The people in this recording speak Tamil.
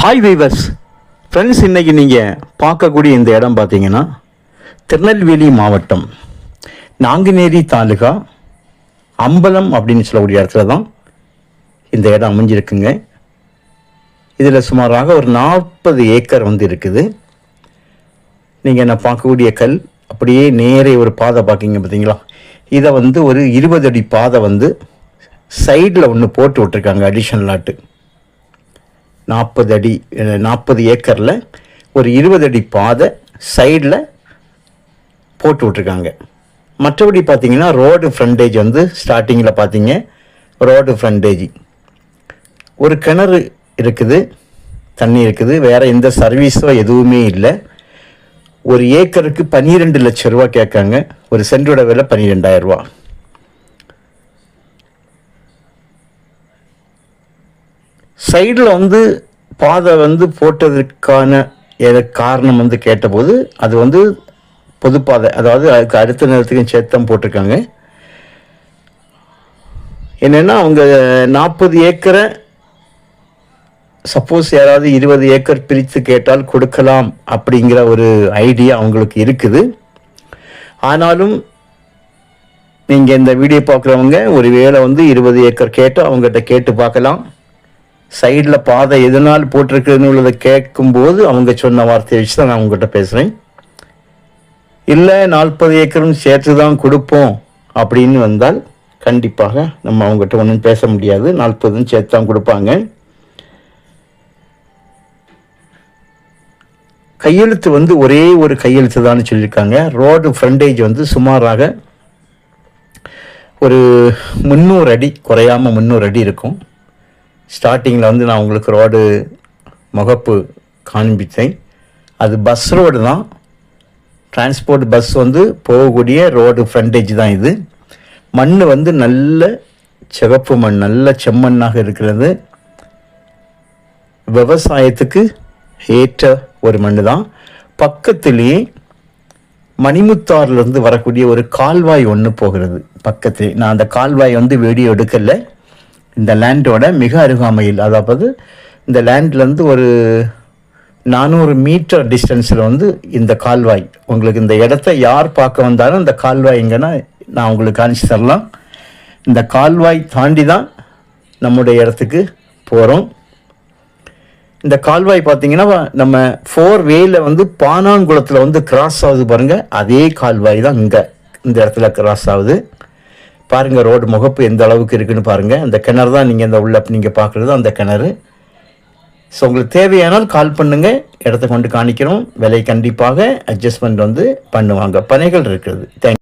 ஹாய் வீவர்ஸ் ஃப்ரெண்ட்ஸ் இன்றைக்கி நீங்கள் பார்க்கக்கூடிய இந்த இடம் பார்த்தீங்கன்னா திருநெல்வேலி மாவட்டம் நாங்குநேரி தாலுகா அம்பலம் அப்படின்னு சொல்லக்கூடிய இடத்துல தான் இந்த இடம் அமைஞ்சிருக்குங்க. இதில் சுமாராக ஒரு நாற்பது ஏக்கர் வந்து இருக்குது. நீங்கள் நான் பார்க்கக்கூடிய கல் அப்படியே நேரே ஒரு பாதை பார்க்கிங்க பார்த்தீங்களா? இதை வந்து ஒரு இருபது அடி பாதை வந்து சைடில் ஒன்று போட்டு விட்ருக்காங்க அடிஷனல் நாற்பது அடி நாற்பது ஏக்கரில் ஒரு இருபது அடி பாதை சைடில் போட்டு விட்ருக்காங்க மற்றபடி பார்த்தீங்கன்னா ரோடு ஃப்ரண்டேஜ் வந்து ஸ்டார்டிங்கில் பார்த்தீங்க. ரோடு ஃப்ரண்டேஜ் ஒரு கிணறு இருக்குது தண்ணி இருக்குது. வேறு எந்த சர்வீஸோ எதுவுமே இல்லை. ஒரு ஏக்கருக்கு பன்னிரெண்டு லட்ச ரூபா கேட்காங்க. ஒரு சென்டோட விலை பன்னிரெண்டாயிரம் சைடில் வந்து பாதை வந்து போட்டதற்கான எத- காரணம் வந்து கேட்டபோது அது வந்து பொதுப்பாதை அதாவது அதுக்கு அடுத்த நேரத்துக்கும் சேத்தம் போட்டிருக்காங்க. என்னென்னா அவங்க நாற்பது ஏக்கரை சப்போஸ் யாராவது இருபது ஏக்கர் பிரித்து கேட்டால் கொடுக்கலாம் அப்படிங்கிற ஒரு ஐடியா அவங்களுக்கு இருக்குது. ஆனாலும் நீங்கள் இந்த வீடியோ பார்க்குறவங்க ஒரு வேளை வந்து இருபது ஏக்கர் கேட்டு அவங்ககிட்ட கேட்டு பார்க்கலாம். சைடில் பாதை எதனால் போட்டிருக்குதுன்னு உள்ளதை கேட்கும்போது அவங்க சொன்ன வார்த்தையை வச்சு தான் நான் உங்ககிட்ட பேசுகிறேன் இல்லை நாற்பது ஏக்கரும் சேர்த்து தான் கொடுப்போம் அப்படின்னு வந்தால் கண்டிப்பாக நம்ம அவங்ககிட்ட ஒன்றும் பேச முடியாது. நாற்பதும் சேர்த்து தான் கொடுப்பாங்க. கையெழுத்து வந்து ஒரே ஒரு கையெழுத்து தான் சொல்லியிருக்காங்க. ரோடு ஃப்ரண்டேஜ் வந்து சுமாராக ஒரு முந்நூறு அடி குறையாமல் முந்நூறு அடி இருக்கும். ஸ்டார்டிங்கில் வந்து நான் உங்களுக்கு ரோடு முகப்பு காண்பித்தேன். அது பஸ் ரோடு தான். டிரான்ஸ்போர்ட் பஸ் வந்து போகக்கூடிய ரோடு ஃப்ரண்டேஜ் தான் இது. மண் வந்து நல்ல சிவப்பு மண் நல்ல செம்மண்ணாக இருக்கிறது. விவசாயத்துக்கு ஏற்ற ஒரு மண் தான். பக்கத்திலேயே மணிமுத்தாறுலேருந்து வரக்கூடிய ஒரு கால்வாய் ஒன்று போகிறது. பக்கத்திலே. நான் அந்த கால்வாய் வந்து வீடியோ எடுக்கலை. இந்த லேண்டோட மிக அருகாமையில் அதாவது இந்த லேண்ட்லேருந்து ஒரு நானூறு மீட்டர் டிஸ்டன்ஸில் வந்து இந்த கால்வாய். உங்களுக்கு இந்த இடத்த யார் பார்க்க வந்தாலும் இந்த கால்வாய்ங்கன்னா நான் உங்களுக்கு காமிச்சு தரலாம். இந்த கால்வாய் தாண்டி தான் நம்முடைய இடத்துக்கு போகிறோம் இந்த கால்வாய் பார்த்தீங்கன்னா நம்ம ஃபோர் வேயில் வந்து பானாங்குளத்தில் வந்து கிராஸ் ஆகுது பாருங்கள் அதே கால்வாய் தான் இங்கே. இந்த இடத்துல கிராஸ் ஆகுது. பாருங்கள் ரோடு முகப்பு எந்த அளவுக்கு இருக்குன்னு பாருங்கள் அந்த கிணறு தான் நீங்கள் இந்த உள்ள நீங்கள் பார்க்குறது அந்த கிணறு. ஸோ உங்களுக்கு தேவையானால் கால் பண்ணுங்கள் இடத்த கொண்டு காணிக்கிறோம். விலை கண்டிப்பாக அட்ஜஸ்ட்மெண்ட் வந்து பண்ணுவாங்க. பனைகள் இருக்கிறது. தேங்க்